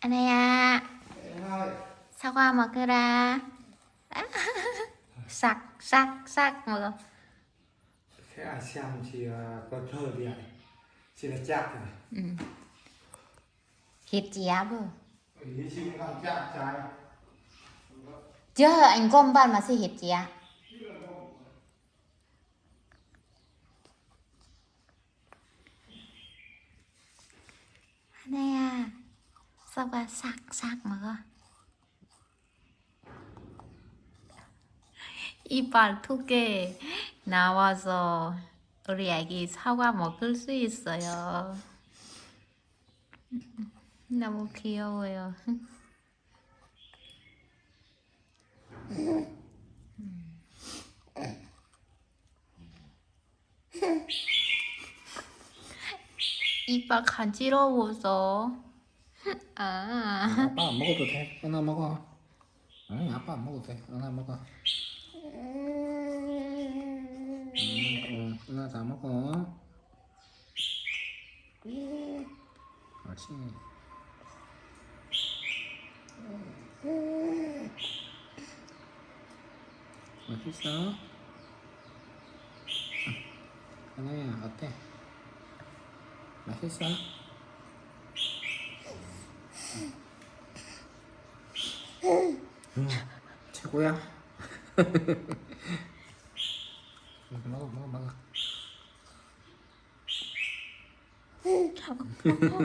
아나야 사과 먹으라 싹싹싹 먹어 Cái à xem thì à, có thơ đi ạ Chỉ là chạc này 응. 햇지야부 Ý chị làm chạc trái 저 anh con ban mà sẽ 햇지야 사과 싹싹 먹어 이빨 두개 나와서 우리 아기 사과 먹을 수 있어요. 너무 귀여워요. 이빨 간지러워서. 아. 아빠 안 먹어도 돼. 하나 먹어. 응, 아빠 안 먹어도 돼. 하나 먹어. 응, 응, 하나 다 먹어. 옳지. 맛있어? 하나야, 어때? 맛있어? 응, 최고야. 먹어, 먹어, 먹어.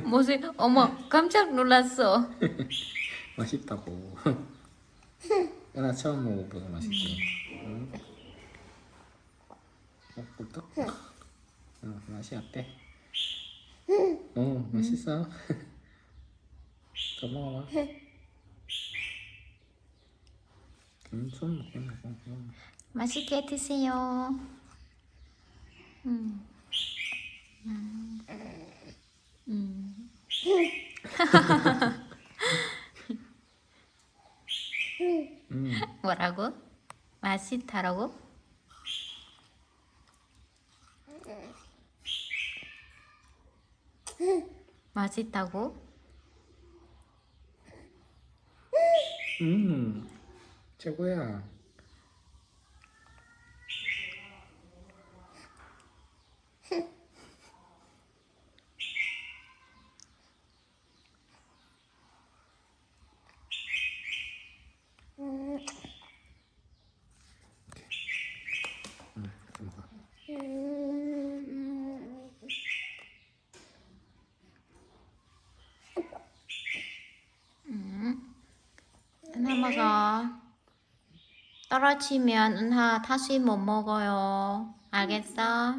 뭐지? 어머, 깜짝 놀랐어. 맛있다고. 나 처음 먹어보고 맛있지. 응. 먹고 또. 어, 맛이 어때? 어, 맛있어. 더 먹어봐. 음, 손 먹고. 응. 맛있게 드세요. 음. 음. 음. 음, 뭐라고? 맛있다라고? 맛있다고? 음, 최고야. 음, 좀 먹어. 떨어지면 은하 다시 못 먹어요. 알겠어?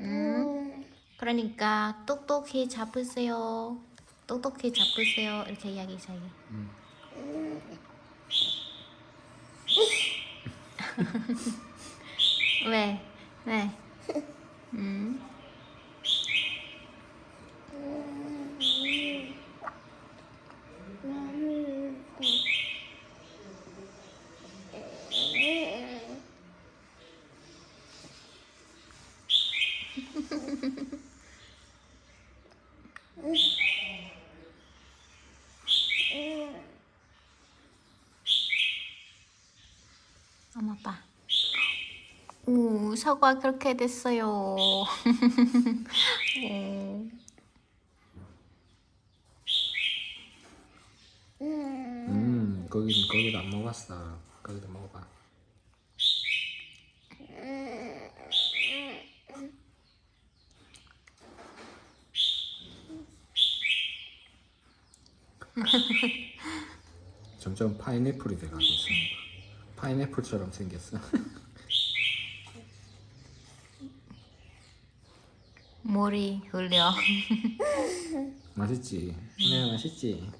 응? 그러니까 똑똑히 잡으세요. 똑똑히 잡으세요. 이렇게 이야기 자기. 음. 왜? 왜? 엄마 봐. 오, 사과 그렇게 됐어요. 오. 음, 거기 거기도 안 먹었어. 거기도 먹어봐. 점점 파인애플이 돼가고 있어. 파인애플처럼 생겼어. 머리 흘려. 맛있지? 네, 맛있지?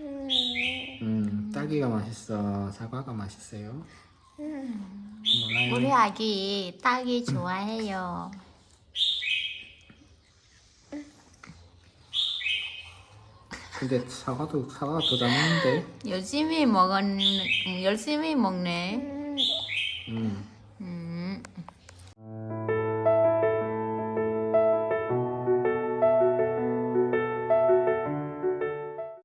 음, 딸기가 맛있어. 사과가 맛있어요. 우리 아기 딸기 좋아해요. 근데 사과도 사과가 더잘 먹는데. 열심히 먹은 열심히 먹네. 음,